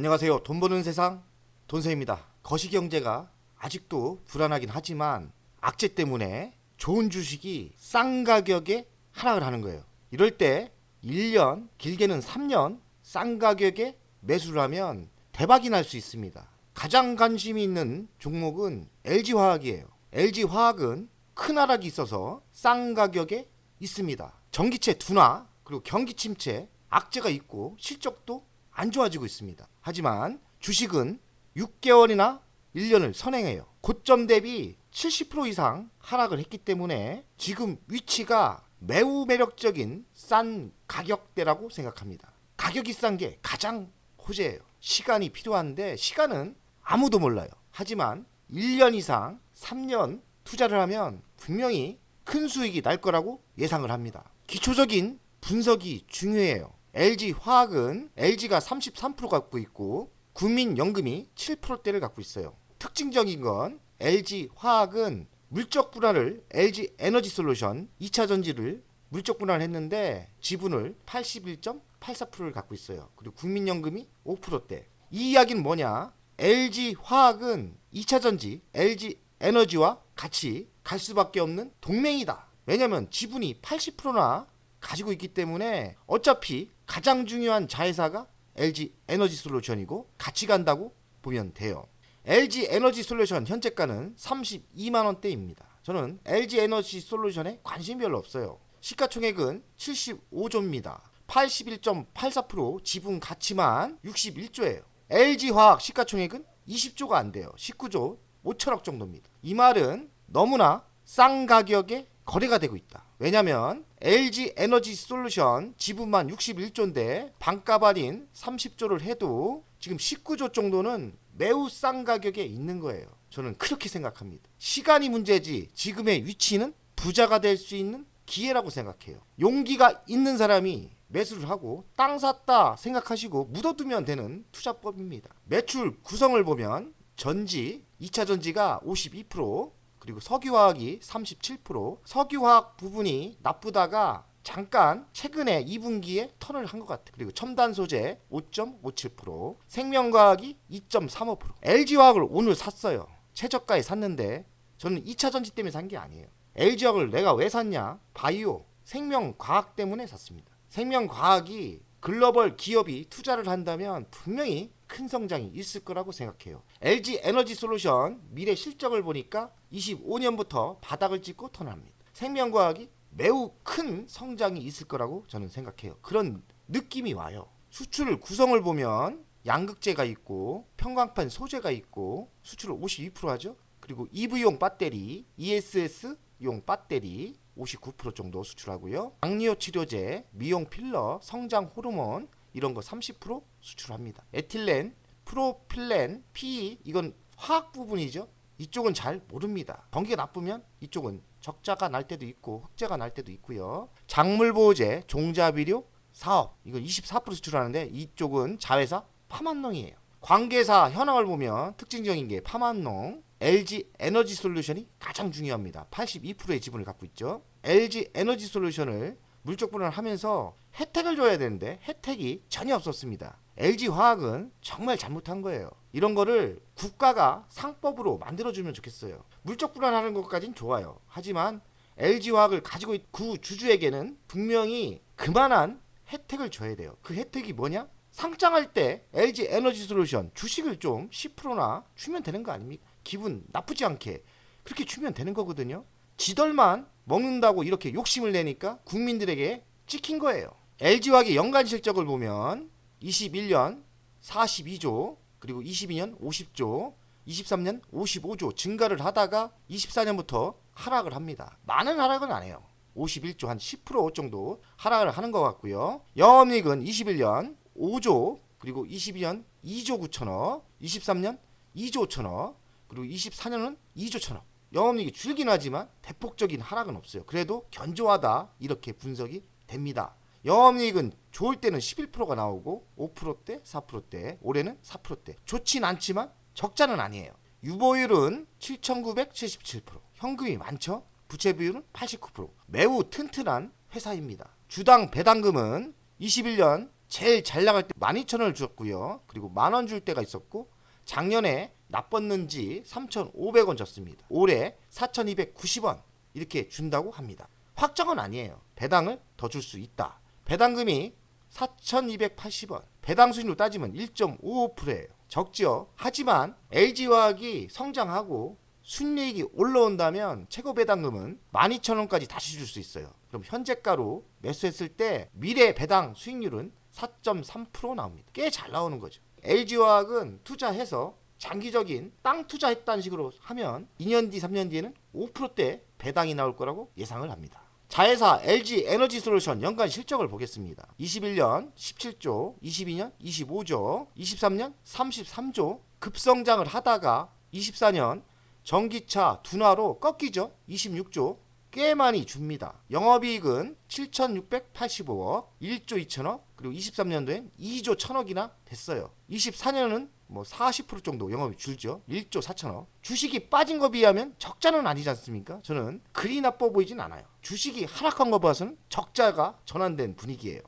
안녕하세요. 돈 버는 세상 돈세입니다. 거시경제가 아직도 불안하긴 하지만 악재 때문에 좋은 주식이 싼 가격에 하락을 하는 거예요. 이럴 때 1년, 길게는 3년 싼 가격에 매수를 하면 대박이 날 수 있습니다. 가장 관심이 있는 종목은 LG화학이에요. LG화학은 큰 하락이 있어서 싼 가격에 있습니다. 전기체 둔화 그리고 경기 침체 악재가 있고 실적도 안 좋아지고 있습니다. 하지만 주식은 6개월이나 1년을 선행해요. 고점 대비 70% 이상 하락을 했기 때문에 지금 위치가 매우 매력적인 싼 가격대라고 생각합니다. 가격이 싼 게 가장 호재예요. 시간이 필요한데 시간은 아무도 몰라요. 하지만 1년 이상 3년 투자를 하면 분명히 큰 수익이 날 거라고 예상을 합니다. 기초적인 분석이 중요해요. LG 화학은 LG가 33% 갖고 있고 국민연금이 7%대를 갖고 있어요. 특징적인 건 LG 화학은 물적 분할을 LG 에너지 솔루션 2차 전지를 물적 분할을 했는데 지분을 81.84%를 갖고 있어요. 그리고 국민연금이 5%대. 이 이야기는 뭐냐? LG 화학은 2차 전지 LG 에너지와 같이 갈 수밖에 없는 동맹이다. 왜냐면 지분이 80%나 가지고 있기 때문에 어차피 가장 중요한 자회사가 LG 에너지 솔루션이고 같이 간다고 보면 돼요. LG 에너지 솔루션 현재가는 32만 원대입니다. 저는 LG 에너지 솔루션에 관심 별로 없어요. 시가총액은 75조입니다. 81.84% 지분 가치만 61조예요. LG 화학 시가총액은 20조가 안 돼요. 19조 5천억 정도입니다. 이 말은 너무나 싼 가격에 거래가 되고 있다. 왜냐면 LG 에너지 솔루션 지분만 61조인데 반값 할인 30조를 해도 지금 19조 정도는 매우 싼 가격에 있는 거예요. 저는 그렇게 생각합니다. 시간이 문제지 지금의 위치는 부자가 될 수 있는 기회라고 생각해요. 용기가 있는 사람이 매수를 하고 땅 샀다 생각하시고 묻어두면 되는 투자법입니다. 매출 구성을 보면 전지 2차 전지가 52% 그리고 석유화학이 37% 석유화학 부분이 나쁘다가 잠깐 최근에 2분기에 턴을 한 것 같아요. 그리고 첨단 소재 5.57%, 생명과학이 2.35%. LG화학을 오늘 샀어요. 최저가에 샀는데 저는 2차 전지 때문에 산 게 아니에요. LG화학을 내가 왜 샀냐? 바이오, 생명과학 때문에 샀습니다. 생명과학이 글로벌 기업이 투자를 한다면 분명히 큰 성장이 있을 거라고 생각해요. LG 에너지 솔루션 미래 실적을 보니까 25년부터 바닥을 찍고 턴합니다. 생명과학이 매우 큰 성장이 있을 거라고 저는 생각해요. 그런 느낌이 와요. 수출 구성을 보면 양극재가 있고 평광판 소재가 있고 수출을 52% 하죠. 그리고 EV용 배터리, ESS용 배터리 59% 정도 수출하고요. 당뇨 치료제, 미용 필러, 성장 호르몬 이런 거 30% 수출합니다. 에틸렌, 프로필렌, PE 이건 화학 부분이죠. 이쪽은 잘 모릅니다. 경기가 나쁘면 이쪽은 적자가 날 때도 있고 흑자가 날 때도 있고요. 작물 보호제, 종자비료 사업 이건 24% 수출하는데 이쪽은 자회사 파만농이에요. 관계사 현황을 보면 특징적인 게 파만농, LG 에너지 솔루션이 가장 중요합니다. 82%의 지분을 갖고 있죠. LG 에너지 솔루션을 물적 분할을 하면서 혜택을 줘야 되는데 혜택이 전혀 없었습니다. LG 화학은 정말 잘못한 거예요. 이런 거를 국가가 상법으로 만들어주면 좋겠어요. 물적 분할하는 것까진 좋아요. 하지만 LG 화학을 가지고 있그 주주에게는 분명히 그만한 혜택을 줘야 돼요. 그 혜택이 뭐냐? 상장할 때 LG 에너지 솔루션 주식을 좀 10%나 주면 되는 거 아닙니까? 기분 나쁘지 않게 그렇게 주면 되는 거거든요. 지덜만 먹는다고 이렇게 욕심을 내니까 국민들에게 찍힌 거예요. LG화학의 연간 실적을 보면 21년 42조 그리고 22년 50조 23년 55조 증가를 하다가 24년부터 하락을 합니다. 많은 하락은 안 해요. 51조 한 10% 정도 하락을 하는 것 같고요. 영업이익은 21년 5조 그리고 22년 2조 9천억 23년 2조 5천억 그리고 24년은 2조 1천억 영업이익이 줄긴 하지만 대폭적인 하락은 없어요. 그래도 견조하다 이렇게 분석이 됩니다. 영업이익은 좋을 때는 11%가 나오고 5%대, 4%대, 올해는 4%대. 좋진 않지만 적자는 아니에요. 유보율은 7,977%. 현금이 많죠? 부채 비율은 89%. 매우 튼튼한 회사입니다. 주당 배당금은 21년 제일 잘 나갈 때 12,000원을 줬고요. 그리고 만 원 줄 때가 있었고 작년에 나빴는지 3,500원 줬습니다. 올해 4,290원 이렇게 준다고 합니다. 확정은 아니에요. 배당을 더 줄 수 있다. 배당금이 4,280원. 배당 수익률로 따지면 1.55%예요. 적지요. 하지만 LG화학이 성장하고 순이익이 올라온다면 최고 배당금은 12,000원까지 다시 줄 수 있어요. 그럼 현재가로 매수했을 때 미래 배당 수익률은 4.3% 나옵니다. 꽤 잘 나오는 거죠. LG화학은 투자해서 장기적인 땅 투자했다는 식으로 하면 2년 뒤, 3년 뒤에는 5%대 배당이 나올 거라고 예상을 합니다. 자회사 LG 에너지 솔루션 연간 실적을 보겠습니다. 21년 17조, 22년 25조, 23년 33조 급성장을 하다가 24년 전기차 둔화로 꺾이죠. 26조 꽤 많이 줍니다. 영업이익은 7,685억, 1조 2천억, 그리고 23년도엔 2조 1천억이나 됐어요. 24년은 뭐 40% 정도 영업이 줄죠. 1조 4천억. 주식이 빠진 거 비하면 적자는 아니지 않습니까? 저는 그리 나빠 보이진 않아요. 주식이 하락한 거 봐서는 적자가 전환된 분위기예요.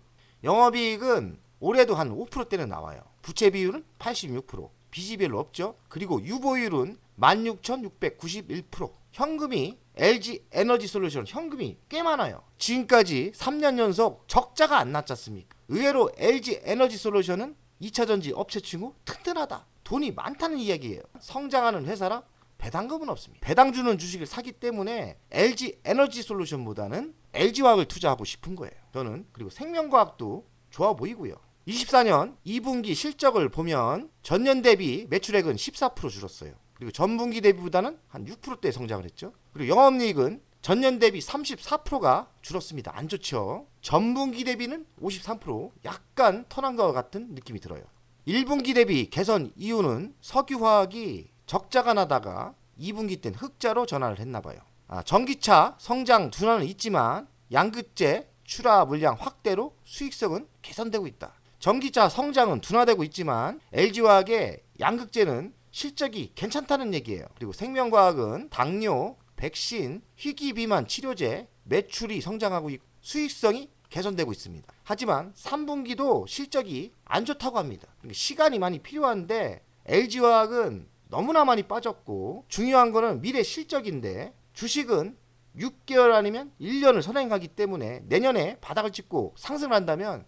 영업이익은 올해도 한 5%대는 나와요. 부채 비율은 86%. 빚이 별로 없죠. 그리고 유보율은 16,691%. 현금이 LG 에너지 솔루션 현금이 꽤 많아요. 지금까지 3년 연속 적자가 안 났지 않습니까? 의외로 LG 에너지 솔루션은 2차 전지 업체 친구 튼튼하다. 돈이 많다는 이야기예요. 성장하는 회사라 배당금은 없습니다. 배당 주는 주식을 사기 때문에 LG 에너지 솔루션보다는 LG화학을 투자하고 싶은 거예요. 저는 그리고 생명과학도 좋아 보이고요. 24년 2분기 실적을 보면 전년 대비 매출액은 14% 줄었어요. 그리고 전분기 대비보다는 한 6%대 성장을 했죠. 그리고 영업이익은 전년 대비 34%가 줄었습니다. 안 좋죠. 전분기 대비는 53% 약간 턴한 것 같은 느낌이 들어요. 1분기 대비 개선 이유는 석유화학이 적자가 나다가 2분기 땐 흑자로 전환을 했나 봐요. 아, 전기차 성장 둔화는 있지만 양극재 출하 물량 확대로 수익성은 개선되고 있다. 전기차 성장은 둔화되고 있지만 LG화학의 양극재는 실적이 괜찮다는 얘기예요. 그리고 생명과학은 당뇨, 백신, 희귀 비만 치료제 매출이 성장하고 있고 수익성이 개선되고 있습니다. 하지만 3분기도 실적이 안 좋다고 합니다. 그러니까 시간이 많이 필요한데 LG화학은 너무나 많이 빠졌고 중요한 거는 미래 실적인데 주식은 6개월 아니면 1년을 선행하기 때문에 내년에 바닥을 찍고 상승을 한다면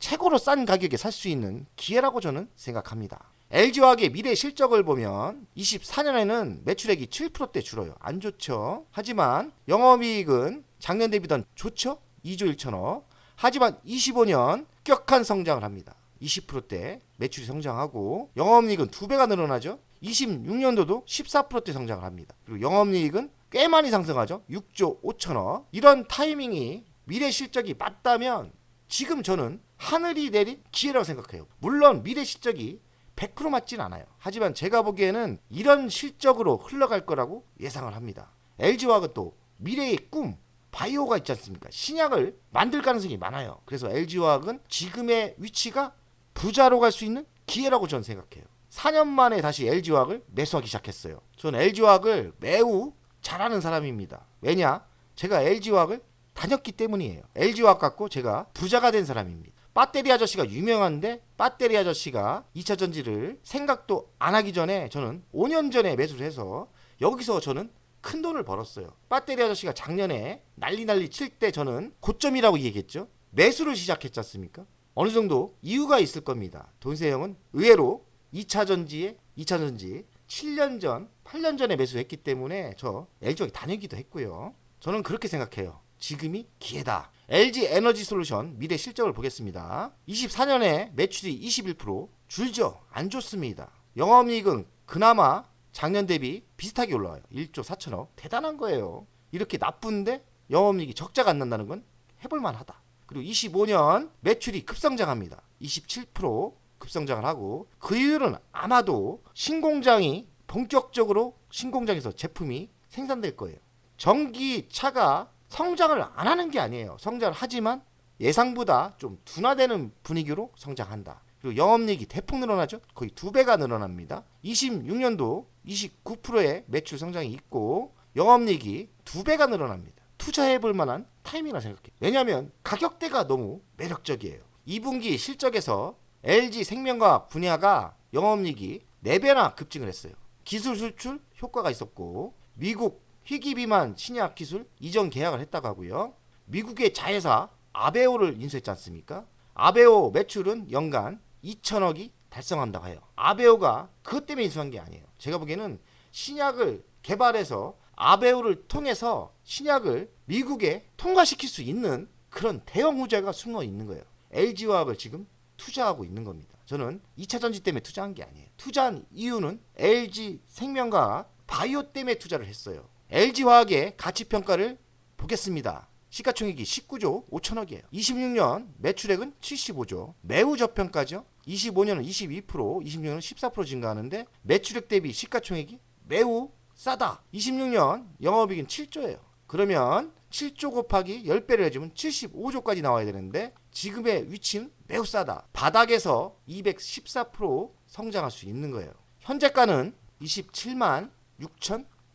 최고로 싼 가격에 살 수 있는 기회라고 저는 생각합니다. LG화학의 미래 실적을 보면 24년에는 매출액이 7%대 줄어요. 안 좋죠. 하지만 영업이익은 작년 대비던 좋죠. 2조 1천억. 하지만 25년 격한 성장을 합니다. 20%대 매출이 성장하고 영업이익은 두 배가 늘어나죠. 26년도도 14%대 성장을 합니다. 그리고 영업이익은 꽤 많이 상승하죠. 6조 5천억. 이런 타이밍이 미래 실적이 맞다면 지금 저는 하늘이 내린 기회라고 생각해요. 물론 미래 실적이 100% 맞진 않아요. 하지만 제가 보기에는 이런 실적으로 흘러갈 거라고 예상을 합니다. LG화학은 또 미래의 꿈, 바이오가 있지 않습니까? 신약을 만들 가능성이 많아요. 그래서 LG화학은 지금의 위치가 부자로 갈 수 있는 기회라고 저는 생각해요. 4년 만에 다시 LG화학을 매수하기 시작했어요. 저는 LG화학을 매우 잘하는 사람입니다. 왜냐? 제가 LG화학을 다녔기 때문이에요. LG화학 갖고 제가 부자가 된 사람입니다. 배터리 아저씨가 유명한데 배터리 아저씨가 2차 전지를 생각도 안 하기 전에 저는 5년 전에 매수를 해서 여기서 저는 큰 돈을 벌었어요. 배터리 아저씨가 작년에 난리 난리 칠 때 저는 고점이라고 얘기했죠. 매수를 시작했지 않습니까? 어느 정도 이유가 있을 겁니다. 돈세형은 의외로 2차 전지에 2차 전지 7년 전, 8년 전에 매수했기 때문에 저 LG화학 다니기도 했고요. 저는 그렇게 생각해요. 지금이 기회다. LG 에너지 솔루션 미래 실적을 보겠습니다. 24년에 매출이 21% 줄죠. 안 좋습니다. 영업이익은 그나마 작년 대비 비슷하게 올라와요. 1조 4천억. 대단한 거예요. 이렇게 나쁜데 영업이익이 적자가 안 난다는 건 해볼만 하다. 그리고 25년 매출이 급성장합니다. 27% 급성장을 하고 그 이유는 아마도 신공장이 본격적으로 신공장에서 제품이 생산될 거예요. 전기차가 성장을 안 하는 게 아니에요. 성장을 하지만 예상보다 좀 둔화되는 분위기로 성장한다. 그리고 영업이익이 대폭 늘어나죠. 거의 두 배가 늘어납니다. 26년도 29%의 매출 성장이 있고 영업이익이 두 배가 늘어납니다. 투자해 볼 만한 타이밍이라 생각해요. 왜냐하면 가격대가 너무 매력적이에요. 2분기 실적에서 LG 생명과학 분야가 영업이익이 4배나 급증을 했어요. 기술 수출 효과가 있었고 미국 희귀 비만 신약 기술 이전 계약을 했다고 하고요. 미국의 자회사 아베오를 인수했지 않습니까? 아베오 매출은 연간 2천억이 달성한다고 해요. 아베오가 그것 때문에 인수한 게 아니에요. 제가 보기에는 신약을 개발해서 아베오를 통해서 신약을 미국에 통과시킬 수 있는 그런 대형 후자가 숨어 있는 거예요. LG화학을 지금 투자하고 있는 겁니다. 저는 2차 전지 때문에 투자한 게 아니에요. 투자한 이유는 LG 생명과 바이오 때문에 투자를 했어요. LG화학의 가치 평가를 보겠습니다. 시가총액이 19조 5천억이에요. 26년 매출액은 75조. 매우 저평가죠. 25년은 22%, 26년은 14% 증가하는데 매출액 대비 시가총액이 매우 싸다. 26년 영업이익은 7조예요. 그러면 7조 곱하기 10배를 해주면 75조까지 나와야 되는데 지금의 위치는 매우 싸다. 바닥에서 214% 성장할 수 있는 거예요. 현재가는 27만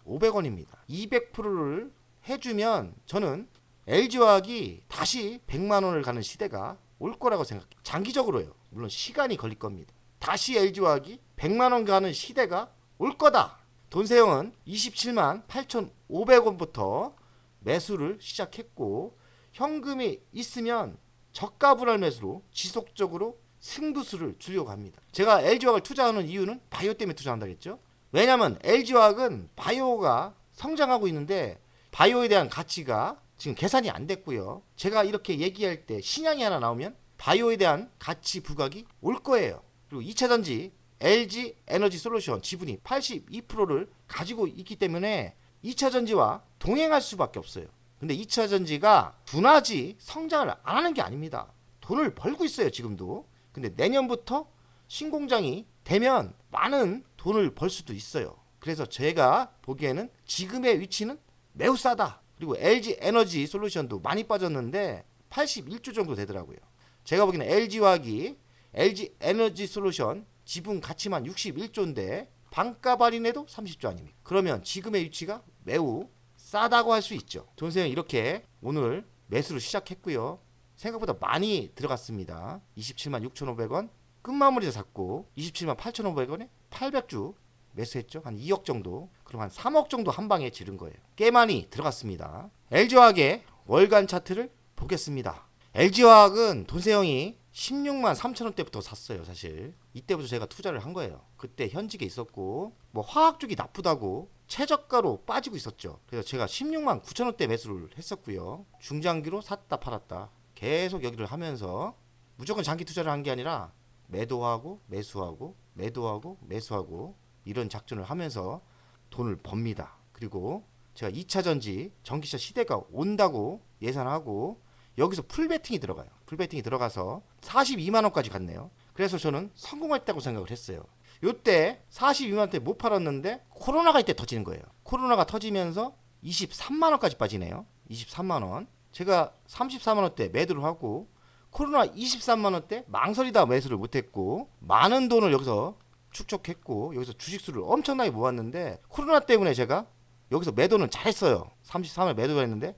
6,500원입니다. 200%를 해주면 저는 LG화학이 다시 100만 원을 가는 시대가 올 거라고 생각해요. 장기적으로요. 물론 시간이 걸릴 겁니다. 다시 LG화학이 100만 원 가는 시대가 올 거다. 돈세형은 27만 8,500원부터 매수를 시작했고 현금이 있으면 저가 불알 매수로 지속적으로 승부수를 주려고 합니다. 제가 LG화학을 투자하는 이유는 바이오 때문에 투자한다고 했죠. 왜냐하면 LG화학은 바이오가 성장하고 있는데 바이오에 대한 가치가 지금 계산이 안 됐고요. 제가 이렇게 얘기할 때 신약이 하나 나오면 바이오에 대한 가치 부각이 올 거예요. 그리고 2차 전지 LG 에너지 솔루션 지분이 82%를 가지고 있기 때문에 2차 전지와 동행할 수밖에 없어요. 근데 2차 전지가 둔하지 성장을 안 하는 게 아닙니다. 돈을 벌고 있어요, 지금도. 근데 내년부터 신공장이 되면 많은 돈을 벌 수도 있어요. 그래서 제가 보기에는 지금의 위치는 매우 싸다. 그리고 LG 에너지 솔루션도 많이 빠졌는데 81조 정도 되더라고요. 제가 보기에는 LG화학이 LG 에너지 솔루션 지분 가치만 61조인데 반값 할인해도 30조 아닙니까? 그러면 지금의 위치가 매우 싸다고 할 수 있죠. 돈세형 이렇게 오늘 매수를 시작했고요. 생각보다 많이 들어갔습니다. 27만 6,500원 끝마무리에서 샀고 27만 8,500원에 800주 매수했죠. 한 2억 정도. 그럼 한 3억 정도 한 방에 지른 거예요. 꽤 많이 들어갔습니다. LG화학의 월간 차트를 보겠습니다. LG화학은 돈세형이 16만 3천 원대부터 샀어요, 사실. 이때부터 제가 투자를 한 거예요. 그때 현직에 있었고 뭐 화학 쪽이 나쁘다고 최저가로 빠지고 있었죠. 그래서 제가 16만 9천 원대 매수를 했었고요. 중장기로 샀다 팔았다 계속 여기를 하면서 무조건 장기 투자를 한 게 아니라 매도하고 매수하고 매도하고 매수하고 이런 작전을 하면서 돈을 법니다. 그리고 제가 2차 전지 전기차 시대가 온다고 예상하고 여기서 풀베팅이 들어가요. 풀베팅이 들어가서 42만 원까지 갔네요. 그래서 저는 성공했다고 생각을 했어요. 요때 42만 원대 못 팔았는데 코로나가 이때 터지는 거예요. 코로나가 터지면서 23만 원까지 빠지네요. 23만 원. 제가 34만 원대 매도를 하고 코로나 23만 원대 망설이다 매수를 못했고 많은 돈을 여기서 축적했고 여기서 주식수를 엄청나게 모았는데 코로나 때문에 제가 여기서 매도는 잘했어요. 33을 매도를 했는데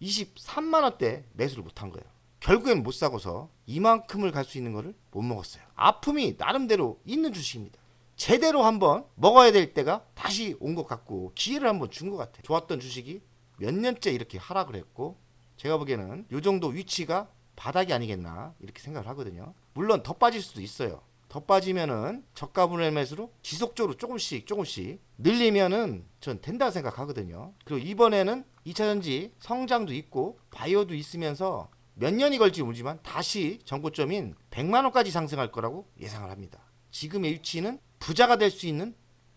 23만 원대 매수를 못한 거예요. 결국엔 못 사고서 이만큼을 갈 수 있는 거를 못 먹었어요. 아픔이 나름대로 있는 주식입니다. 제대로 한번 먹어야 될 때가 다시 온 것 같고 기회를 한번 준 것 같아요. 좋았던 주식이 몇 년째 이렇게 하락을 했고 제가 보기에는 이 정도 위치가 바닥이 아니겠나 이렇게 생각을 하거든요. 물론 더 빠질 수도 있어요. 더 빠지면은 저가 분할 매수로 지속적으로 조금씩 조금씩 늘리면은 전 된다 생각하거든요. 그리고 이번에는 2차 전지 성장도 있고 바이오도 있으면서 몇 년이 걸지 모르지만 다시 정고점인 100만 원까지 상승할 거라고 예상을 합니다. 지금의 위치는 부자가 될 수 있는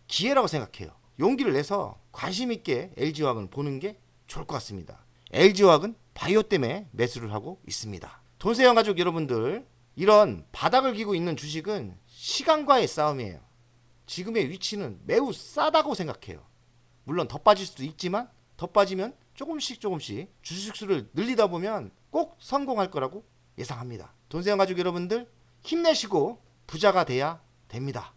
기회라고 생각해요. 용기를 내서 관심 있게 LG화학을 보는 게 좋을 것 같습니다. LG화학은 바이오 때문에 매수를 하고 있습니다. 돈세형 가족 여러분들 이런 바닥을 기고 있는 주식은 시간과의 싸움이에요. 지금의 위치는 매우 싸다고 생각해요. 물론 더 빠질 수도 있지만 더 빠지면 조금씩 조금씩 주식 수를 늘리다 보면 꼭 성공할 거라고 예상합니다. 돈세형 가족 여러분들 힘내시고 부자가 돼야 됩니다.